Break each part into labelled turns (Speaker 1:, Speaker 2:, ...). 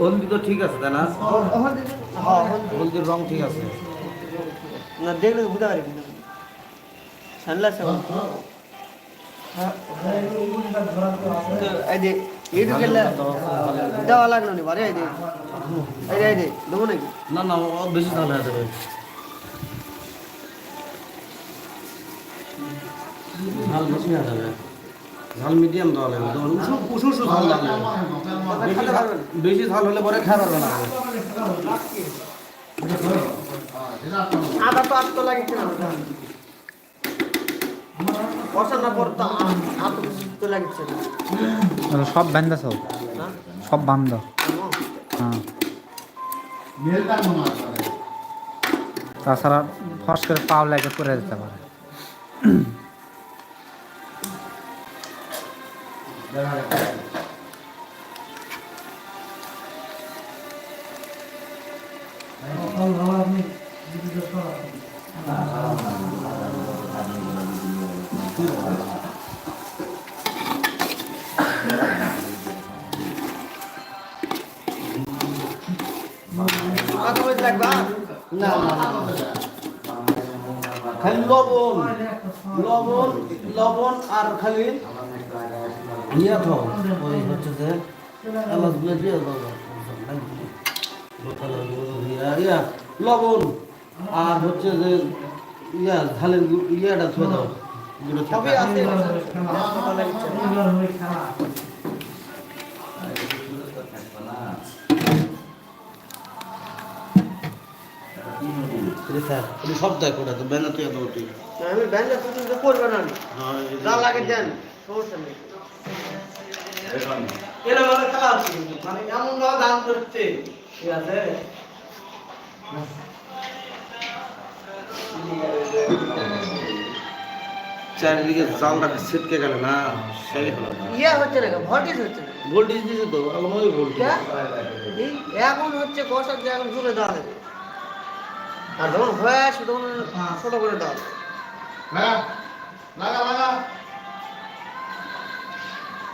Speaker 1: হলদি তো ঠিক আছে তাই না? হলদির রং ঠিক আছে।
Speaker 2: না দেখলে বুঝতে
Speaker 1: দেওয়া
Speaker 2: লাগল নি বারে এই যে।
Speaker 1: এই যে এই
Speaker 2: যে দেবো নাকি?
Speaker 1: না না ও বেশি যাবে। ঝাল হয়ে মিডিয়াম দেওয়া লাগবে। যেমন উঁচু উঁচু উঁচু ঝাল লাগবে।
Speaker 3: বেশি
Speaker 1: ঝাল- বেশি ঝাল হলে পরে পারবে না।
Speaker 3: আদা তো
Speaker 2: আস্ত
Speaker 4: সব বান্ধা সব?
Speaker 5: সব
Speaker 4: বান্ধ হ্যাঁ।
Speaker 5: তাছাড়া ফস
Speaker 4: করে পাও লাগে করে দিতে পারে।
Speaker 5: খালি লবণ
Speaker 1: লবণ লবণ আর খালি ইয়া তো ওই হচ্ছে যে এলাচগুলো দিয়ে দাও ইয়া- লবণ আর হচ্ছে যে ইয়া ঝালের ইয়াটা ছুঁয়ে দাও সবই আছে। সব দেয় কোটা তো বেনা তুই এত
Speaker 2: আমি তো করবে না
Speaker 1: হ্যাঁ, যা লাগে দেন
Speaker 2: সমস্যা নেই।
Speaker 5: খেলা
Speaker 2: হচ্ছে মানে এমন ভাবে দান করছে। ঠিক আছে?
Speaker 1: চারিদিকে জালটা ছিটকে গেল না
Speaker 5: সেই হলো। ইয়ে হচ্ছে না
Speaker 2: ভোল্টেজ হচ্ছে না
Speaker 1: ভোল্টেজ দিছে তো আলমারি ভোল্টেজ
Speaker 2: এই এখন হচ্ছে কষার যে এখন জোরে দেওয়া দেবে আর যখন হয়ে আসবে তখন ছোট করে দেওয়া দেবে
Speaker 3: ওই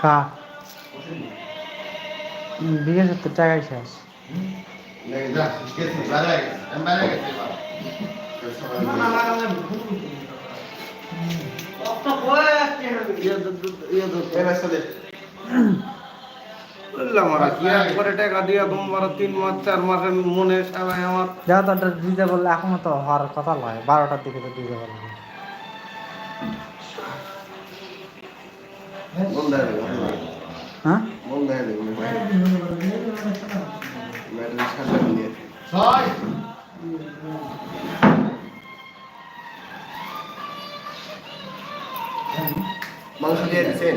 Speaker 4: কা? বিঘে সত্তর টাকায় শেষ।
Speaker 1: ইয়া ইয়া দাও বললাম আর কি একবারে টাকা দিয়া তোমার তিন মাস চার মাসের মনে সবাই আমার।
Speaker 2: যা
Speaker 4: তো দিতে বললে এখনও তো হওয়ার কথা নয় বারোটার দিকে তো দিতে বললে।
Speaker 3: বন্ধ
Speaker 4: হ্যাঁ
Speaker 3: হয়ে?
Speaker 6: মাংস দিয়ে দিচ্ছেন?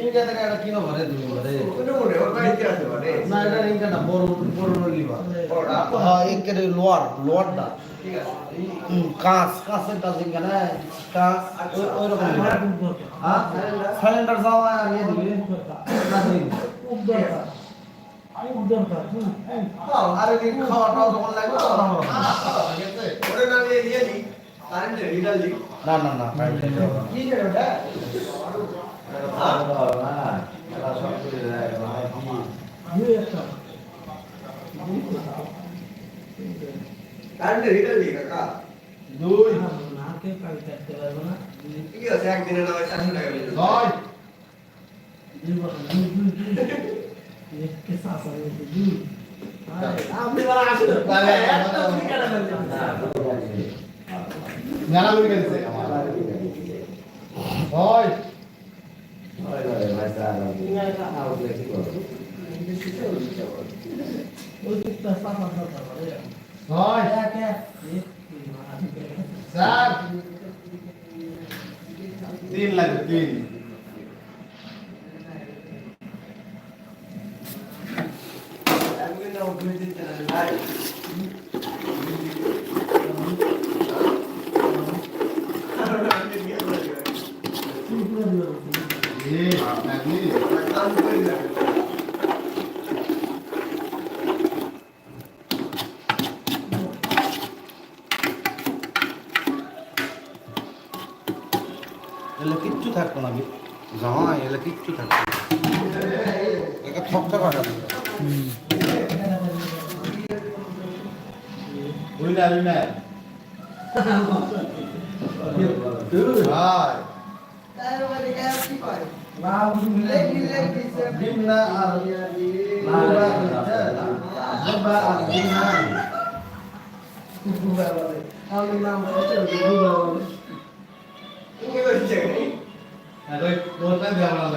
Speaker 1: ইনকা থেকে একটা কিনো ভরে দিবি ভরে না এটা ইনকা না বড় বড় লিবা হ্যাঁ একের লোয়ার লোয়ারটা।
Speaker 6: হুম,
Speaker 1: কাঁচ কাঁচের কাজ ইনকা না কাঁচ ওই- ওই রকম হ্যাঁ? সিলিন্ডার যাওয়া নিয়ে দিবি। না দিবি।
Speaker 6: আরে দিন খাওয়া টাওয়া যখন লাগবে তখন আমরা না না না কারেন্ট
Speaker 1: నా నా నా ప్రైవేట్
Speaker 6: అంటే రిటర్న్ ఇక
Speaker 3: దూయ్
Speaker 7: నాకే పైకి తెరవన
Speaker 6: ఇయో సాక్ దిన నా సాక్ లగలేదు దూయ్
Speaker 7: దీప ఎక్కే సాసన దూయ్ ఆ అమ్మి వరా ఆసు బాలే
Speaker 3: আমার হয় হয় চার তিন লাগবে তিন এ লাগলি
Speaker 1: এলে কিচ্ছু থাকতো না জামাই এলে কিচ্ছু থাকতো না। একে থকটা কাটা
Speaker 3: হাই
Speaker 6: ডিমনা আর
Speaker 1: জবা
Speaker 3: আর ডিমনা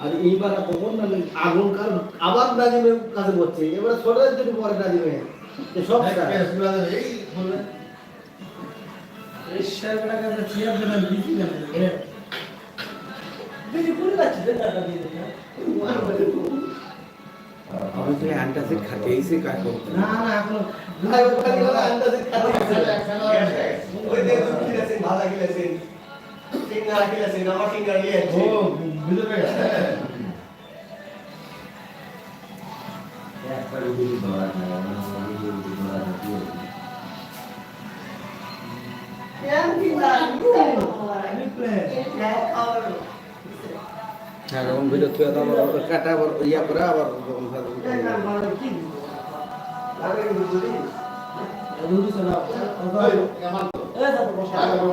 Speaker 1: আরে এইবার তখন না আগুন কাল আবার নাজিমে কাছে করছে। এবার ছোট যদি পরে সব
Speaker 3: এই বললে
Speaker 5: আমি তো অ্যান্টাসিড খাতে এসে কাজ করতে
Speaker 1: না
Speaker 5: না
Speaker 7: এখন
Speaker 6: ওই খেলেছেন ভাজা খেলেছেন সিঙ্গারা খেলেছেন আমার সিঙ্গারা নিয়ে ও
Speaker 3: বুঝতে পেরেছে
Speaker 1: হ্যাঁ যখন ভিডিও থুয়ে দাও আবার কাটা আবার ইয়া করে আবার যখন
Speaker 2: আমার